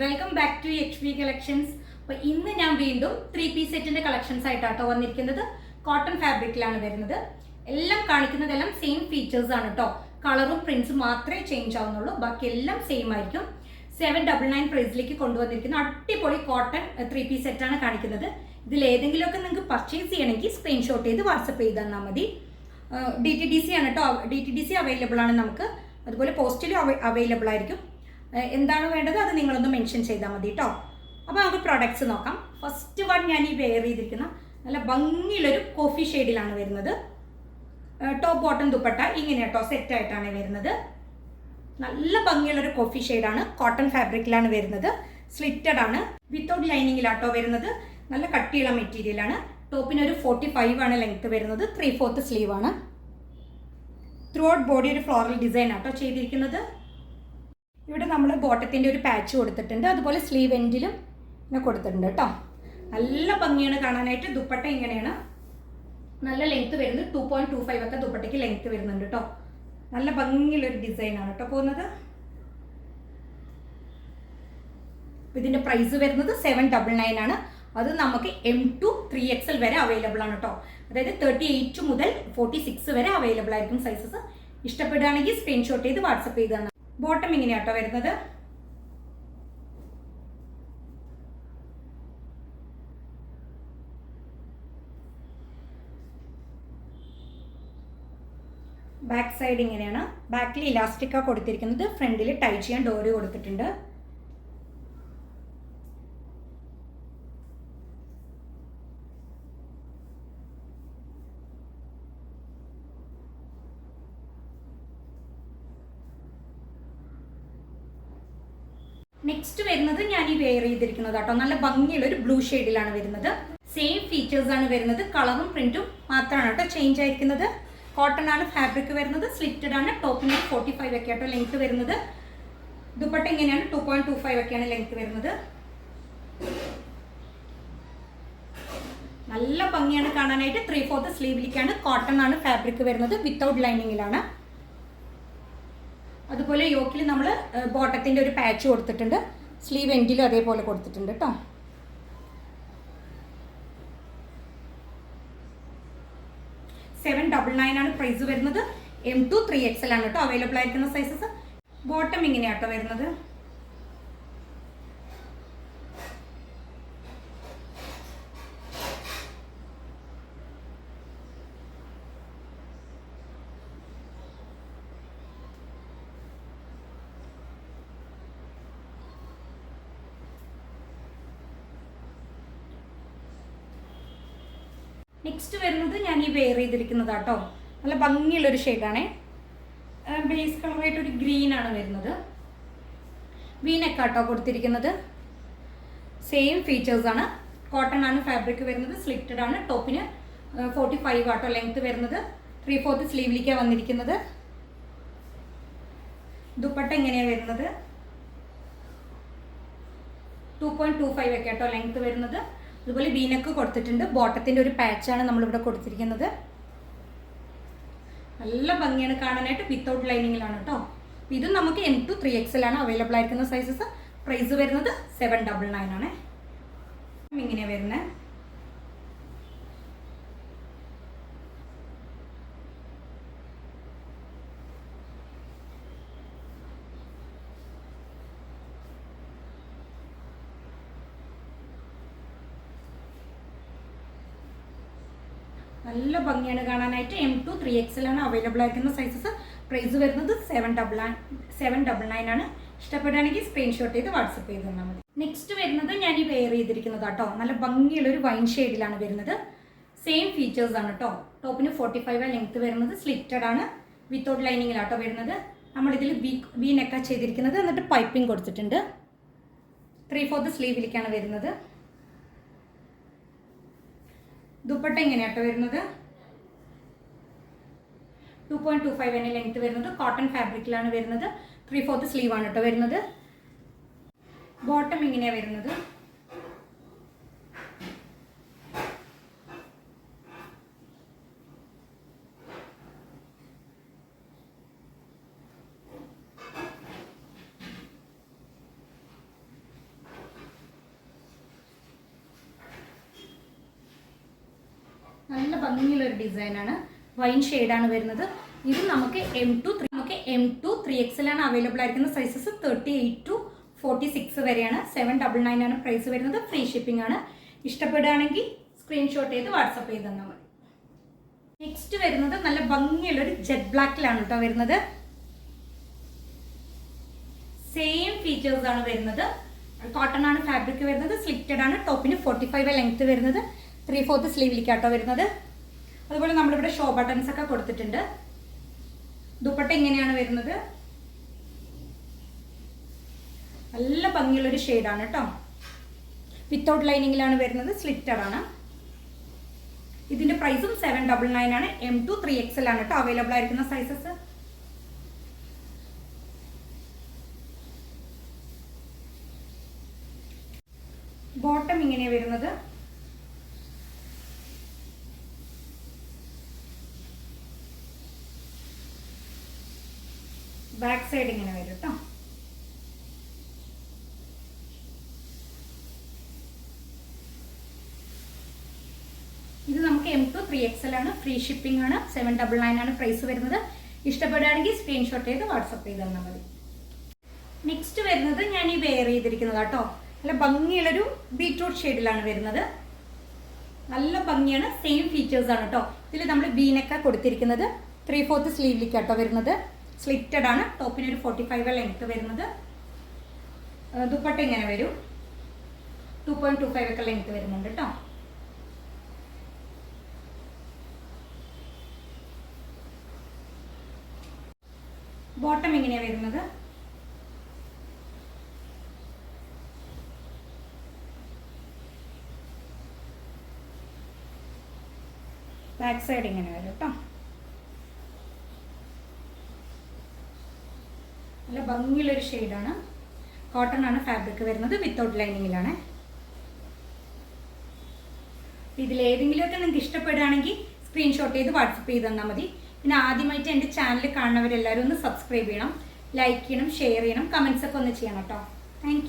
Welcome back to H P collections അപ്പോൾ ഇന്ന് ഞാൻ വീണ്ടും ത്രീ പീസ് സെറ്റിന്റെ കളക്ഷൻസ് ആയിട്ടാട്ടോ വന്നിരിക്കുന്നത്. കോട്ടൺ ഫാബ്രിക്കിലാണ് വരുന്നത്. എല്ലാം കാണിക്കുന്നതെല്ലാം സെയിം ഫീച്ചേഴ്സ് ആണ് കേട്ടോ കളറും പ്രിന്റ്സും മാത്രമേ ചേഞ്ച് ആവുന്നുള്ളൂ. ബാക്കി എല്ലാം സെയിം ആയിരിക്കും. സെവൻ ഡബിൾ നയൻ പ്രൈസിലേക്ക് കൊണ്ടുവന്നിരിക്കുന്ന. അടിപൊളി കോട്ടൺ ത്രീ പീസ് സെറ്റാണ് കാണിക്കുന്നത്. ഇതിൽ ഏതെങ്കിലുമൊക്കെ നിങ്ങൾക്ക് പർച്ചേസ് ചെയ്യണമെങ്കിൽ സ്ക്രീൻഷോട്ട് ചെയ്ത് വാട്സപ്പ് ചെയ്ത് തന്നാൽ മതി ഡി ടി ഡി സി ആണ് കേട്ടോ D T D C available ആണ് നമുക്ക്. അതുപോലെ പോസ്റ്റിലും അവൈലബിൾ ആയിരിക്കും. എന്താണ് വേണ്ടത്? അത് നിങ്ങളൊന്ന് മെൻഷൻ ചെയ്താൽ മതി കേട്ടോ അപ്പോൾ നമുക്ക് പ്രൊഡക്ട്സ് നോക്കാം. ഫസ്റ്റ് വൺ ഞാൻ ഈ വെയർ ചെയ്തിരിക്കുന്ന നല്ല ഭംഗിയുള്ളൊരു കോഫി ഷെയ്ഡിലാണ് വരുന്നത്. ടോപ്പ് ബോട്ടം ദുപ്പട്ട ഇങ്ങനെ കേട്ടോ സെറ്റായിട്ടാണ് വരുന്നത്. നല്ല ഭംഗിയുള്ളൊരു കോഫി ഷെയ്ഡാണ് കോട്ടൺ ഫാബ്രിക്കിലാണ് വരുന്നത്. സ്ലിറ്റഡ് ആണ്. വിത്തൗട്ട് ലൈനിങ്ങിലാട്ടോ വരുന്നത്. നല്ല കട്ടിയുള്ള മെറ്റീരിയലാണ് ടോപ്പിന് ഒരു ഫോർട്ടി ഫൈവ് ആണ് ലെങ്ത് വരുന്നത്. ത്രീ ഫോർത്ത് സ്ലീവ് ആണ്. ത്രൂ ഔട്ട് ബോഡി ഒരു ഫ്ലോറൽ ഡിസൈൻ ആട്ടോ ചെയ്തിരിക്കുന്നത്. ഇവിടെ നമ്മൾ ബോട്ടത്തിന്റെ ഒരു പാച്ച് കൊടുത്തിട്ടുണ്ട്. അതുപോലെ സ്ലീവ് എൻഡിലും ഇങ്ങനെ കൊടുത്തിട്ടുണ്ട് കേട്ടോ നല്ല ഭംഗിയാണ് കാണാനായിട്ട്. ദുപ്പട്ട ഇങ്ങനെയാണ്. നല്ല ലെങ്ത് വരുന്നത്. ടു പോയിന്റ് ടു ഫൈവ് ഒക്കെ ദുപ്പട്ടയ്ക്ക് ലെങ്ത് വരുന്നുണ്ട് കേട്ടോ നല്ല ഭംഗിയുള്ളൊരു ഡിസൈൻ ആണ് കേട്ടോ പോകുന്നത്. ഇതിന്റെ പ്രൈസ് വരുന്നത് സെവൻ ഡബിൾ നയൻ ആണ്. അത് നമുക്ക് M to three X L വരെ അവൈലബിൾ ആണ് കേട്ടോ അതായത് തേർട്ടി എയ്റ്റ് മുതൽ ഫോർട്ടി സിക്സ് വരെ അവൈലബിൾ ആയിരിക്കും സൈസസ് ഇഷ്ടപ്പെടുകയാണെങ്കിൽ സ്ക്രീൻഷോട്ട് ചെയ്ത് വാട്സപ്പ് ചെയ്ത് തന്നെ ബോട്ടം ഇങ്ങനെയാട്ടോ വരുന്നത്. ബാക്ക് സൈഡ് ഇങ്ങനെയാണ്. ബാക്കിൽ ഇലാസ്റ്റിക്കാണ് കൊടുത്തിരിക്കുന്നത്. ഫ്രണ്ടിൽ ടൈ ചെയ്യാൻ ഡോറി കൊടുത്തിട്ടുണ്ട്. നെക്സ്റ്റ് വരുന്നത് ഞാൻ ഈ വെയർ ചെയ്തിരിക്കുന്നത് കേട്ടോ. നല്ല ഭംഗിയുള്ള ഒരു ബ്ലൂ ഷെയ്ഡിലാണ് വരുന്നത്. സെയിം ഫീച്ചേഴ്സ് ആണ് വരുന്നത്. കളറും പ്രിന്റും മാത്രമാണ് കേട്ടോ ചേഞ്ച് ആയിരിക്കുന്നത്. കോട്ടൺ ആണ് ഫാബ്രിക് വരുന്നത്. സ്ലിറ്റഡ് ആണ്. ടോപ്പിന് ഫോർട്ടി ഫൈവ് ഒക്കെ ആട്ടോ ലെങ്ത് വരുന്നത്. ദുപ്പട്ട ഇങ്ങനെയാണ്. ടു പോയിന്റ് ടു ഫൈവ് ഒക്കെയാണ് ലെങ്ത് വരുന്നത്. നല്ല ഭംഗിയാണ് കാണാനായിട്ട്. ത്രീ ഫോർത്ത് സ്ലീവിലേക്കാണ് കോട്ടൺ ആണ് ഫാബ്രിക് വരുന്നത്. വിത്തൗട്ട് ലൈനിങ്ങിലാണ് അതുപോലെ യോക്കിൽ നമ്മൾ ബോട്ടത്തിന്റെ ഒരു പാച്ച് കൊടുത്തിട്ടുണ്ട്. സ്ലീവ് എൻഡിലും അതേപോലെ കൊടുത്തിട്ടുണ്ട് കേട്ടോ സെവൻ ഡബിൾ നയൻ ആണ് പ്രൈസ് വരുന്നത്. എം ടു ത്രീ എക്സൽ ആണ് കേട്ടോ അവൈലബിൾ ആയിരിക്കുന്ന സൈസസ് ബോട്ടം ഇങ്ങനെയാട്ടോ വരുന്നത്. നെക്സ്റ്റ് വരുന്നത് ഞാൻ ഈ വെയർ ചെയ്തിരിക്കുന്നത് കേട്ടോ നല്ല ഭംഗിയുള്ളൊരു ഷെയ്ഡാണേ ബേസ് കളറായിട്ട് ഒരു ഗ്രീൻ ആണ് വരുന്നത്. വീനൊക്കെ കേട്ടോ കൊടുത്തിരിക്കുന്നത്. സെയിം ഫീച്ചേഴ്സാണ് കോട്ടൺ ആണ് ഫാബ്രിക് വരുന്നത്. സ്ലിറ്റഡ് ആണ്. ടോപ്പിന് ഫോർട്ടി ഫൈവ് ആട്ടോ ലെങ്ത് വരുന്നത്. ത്രീ ഫോർത്ത് സ്ലീവിലേക്കാണ് വന്നിരിക്കുന്നത്. ദുപ്പട്ട എങ്ങനെയാണ് വരുന്നത്? ടു പോയിന്റ് ടു ഫൈവ് ഒക്കെ കേട്ടോ ലെങ്ത് വരുന്നത്. അതുപോലെ വീനക്ക് കൊടുത്തിട്ടുണ്ട്. ബോട്ടത്തിന്റെ ഒരു പാച്ചാണ് നമ്മളിവിടെ കൊടുത്തിരിക്കുന്നത്. നല്ല ഭംഗിയാണ് കാണാനായിട്ട് വിത്തൗട്ട് ലൈനിങ്ങിലാണ് കേട്ടോ ഇത് നമുക്ക് എം ടു ത്രീ ആണ് അവൈലബിൾ ആയിരിക്കുന്ന സൈസസ് പ്രൈസ് വരുന്നത് സെവൻ ഡബിൾ നയൻ ആണ്. ഇങ്ങനെയാണ് വരുന്നത് നല്ല ഭംഗിയാണ് കാണാനായിട്ട് എം ടു ത്രീ എക്സിലാണ് അവൈലബിൾ ആയിരിക്കുന്ന സൈസസ് പ്രൈസ് വരുന്നത് seven double nine seven double nine ആണ്. ഇഷ്ടപ്പെടുകയാണെങ്കിൽ സ്ക്രീൻഷോട്ട് ചെയ്ത് വാട്സപ്പ് ചെയ്ത് തന്നാൽ മതി. നെക്സ്റ്റ് വരുന്നത് ഞാൻ ഈ വെയർ ചെയ്തിരിക്കുന്നത് കേട്ടോ. നല്ല ഭംഗിയുള്ള ഒരു വൈൻ ഷെയ്ഡിലാണ് വരുന്നത്. സെയിം ഫീച്ചേഴ്സ് ആണ് കേട്ടോ. ടോപ്പിന് ഫോർട്ടി ഫൈവ് ലെങ്ത് വരുന്നത് സ്ലിറ്റഡ് ആണ്. വിത്തൗട്ട് ലൈനിങ്ങിലാട്ടോ വരുന്നത്. നമ്മളിതിൽ ബി ബി നെക്കാ ചെയ്തിരിക്കുന്നത്. എന്നിട്ട് പൈപ്പിംഗ് കൊടുത്തിട്ടുണ്ട്. ത്രീ ഫോർത്ത് സ്ലീവിലേക്കാണ് വരുന്നത്. ദുപ്പട്ട എങ്ങനെയാട്ടോ വരുന്നത്? ടു പോയിന്റ് ടു ഫൈവ് എന്നെ ലെങ്ത് വരുന്നത്. കോട്ടൺ ഫാബ്രിക്കിലാണ് വരുന്നത്. ത്രീ ഫോർത്ത് സ്ലീവാണ് കേട്ടോ വരുന്നത്. ബോട്ടം ഇങ്ങനെയാണ് വരുന്നത്. നല്ല ഭംഗിയുള്ള ഒരു ഡിസൈനാണ്. വൈൻ ഷെയ്ഡാണ് വരുന്നത്. ഇത് നമുക്ക് എം ടു ത്രീ നമുക്ക് എം ടു ത്രീ ആണ് അവൈലബിൾ ആയിരിക്കുന്ന sizes thirty eight to forty six വരെയാണ്. സെവൻ ഡബിൾ നയൻ ആണ് പ്രൈസ് വരുന്നത്. ഫ്രീ ഷിപ്പിംഗ് ആണ്. ഇഷ്ടപ്പെടുകയാണെങ്കിൽ സ്ക്രീൻഷോട്ട് ചെയ്ത് വാട്സപ്പ് ചെയ്ത് തന്നാൽ മതി. നെക്സ്റ്റ് വരുന്നത് നല്ല ഭംഗിയുള്ള ഒരു ജെറ്റ് ബ്ലാക്കിലാണ് കേട്ടോ വരുന്നത്. സെയിം ഫീച്ചേഴ്സ് ആണ് വരുന്നത്. കോട്ടൺ ആണ് ഫാബ്രിക് വരുന്നത്. സ്ലിറ്റഡ് ആണ്. ടോപ്പിന് ഫോർട്ടി ഫൈവ് ലെങ്ത് വരുന്നത്. ത്രീ ഫോർത്ത് സ്ലീവിലേക്കാട്ടോ വരുന്നത്. അതുപോലെ നമ്മളിവിടെ ഷോ ബട്ടൺസ് ഒക്കെ കൊടുത്തിട്ടുണ്ട്. ദുപ്പട്ട ഇങ്ങനെയാണ് വരുന്നത്. നല്ല ഭംഗിയുള്ളൊരു ഷെയ്ഡാണ് കേട്ടോ വിത്തൗട്ട് ലൈനിങ്ങിലാണ് വരുന്നത്. സ്ലിറ്റഡ് ആണ്. ഇതിന്റെ പ്രൈസും സെവൻ ഡബിൾ നയൻ ആണ്. എം ടു ത്രീ എക്സൽ ആണ് കേട്ടോ അവൈലബിൾ ആയിരിക്കുന്ന സൈസസ് ബോട്ടം ഇങ്ങനെയാണ് വരുന്നത്. ബാക്ക് സൈഡ് ഇങ്ങനെ വരും കേട്ടോ ഇത് നമുക്ക് എം ടു ത്രീ എക്സൽ ആണ്. ഫ്രീ ഷിപ്പിംഗ് ആണ്. സെവൻ ഡബിൾ നയൻ ആണ് പ്രൈസ് വരുന്നത്. ഇഷ്ടപ്പെടുകയാണെങ്കിൽ സ്ക്രീൻഷോട്ട് ചെയ്ത് വാട്സപ്പ് ചെയ്ത് തന്നാൽ മതി. നെക്സ്റ്റ് വരുന്നത് ഞാൻ ഈ വെയർ ചെയ്തിരിക്കുന്നത് കേട്ടോ നല്ല ഭംഗിയുള്ളൊരു ബീട്രൂട്ട് ഷെയ്ഡിലാണ് വരുന്നത്. നല്ല ഭംഗിയാണ്. സെയിം ഫീച്ചേഴ്സ് ആണ് കേട്ടോ ഇതിൽ നമ്മൾ ബീനൊക്കെ കൊടുത്തിരിക്കുന്നത്. ത്രീ ഫോർത്ത് സ്ലീവിലേക്ക് കേട്ടോ വരുന്നത്. സ്ലിറ്റഡ് ആണ്. ടോപ്പിന് ഒരു ഫോർട്ടി ഫൈവ് ലെങ്ത് വരുന്നത് ദുപ്പട്ട ഇങ്ങനെ വരും. ടു പോയിന്റ് ടു ഫൈവ് ഒക്കെ ലെങ്ത് വരുന്നുണ്ട് കേട്ടോ ബോട്ടം എങ്ങനെയാണ് വരുന്നത്. ബാക്ക് സൈഡ് ഇങ്ങനെ വരും കേട്ടോ ഭംഗിയുള്ളൊരു ഷെയ്ഡാണ് കോട്ടൺ ആണ് ഫാബ്രിക് വരുന്നത് വിത്തൗട്ട് ലൈനിങ്ങിലാണ് ഇതിൽ ഏതെങ്കിലുമൊക്കെ നിങ്ങൾക്ക് ഇഷ്ടപ്പെടുകയാണെങ്കിൽ സ്ക്രീൻഷോട്ട് ചെയ്ത് വാട്സപ്പ് ചെയ്ത് തന്നാൽ മതി. പിന്നെ ആദ്യമായിട്ട് എന്റെ ചാനൽ കാണുന്നവരെല്ലാവരും ഒന്ന് സബ്സ്ക്രൈബ് ചെയ്യണം ലൈക്ക് ചെയ്യണം ഷെയർ ചെയ്യണം കമൻസ് ഒക്കെ ഒന്ന് ചെയ്യണം കേട്ടോ. താങ്ക്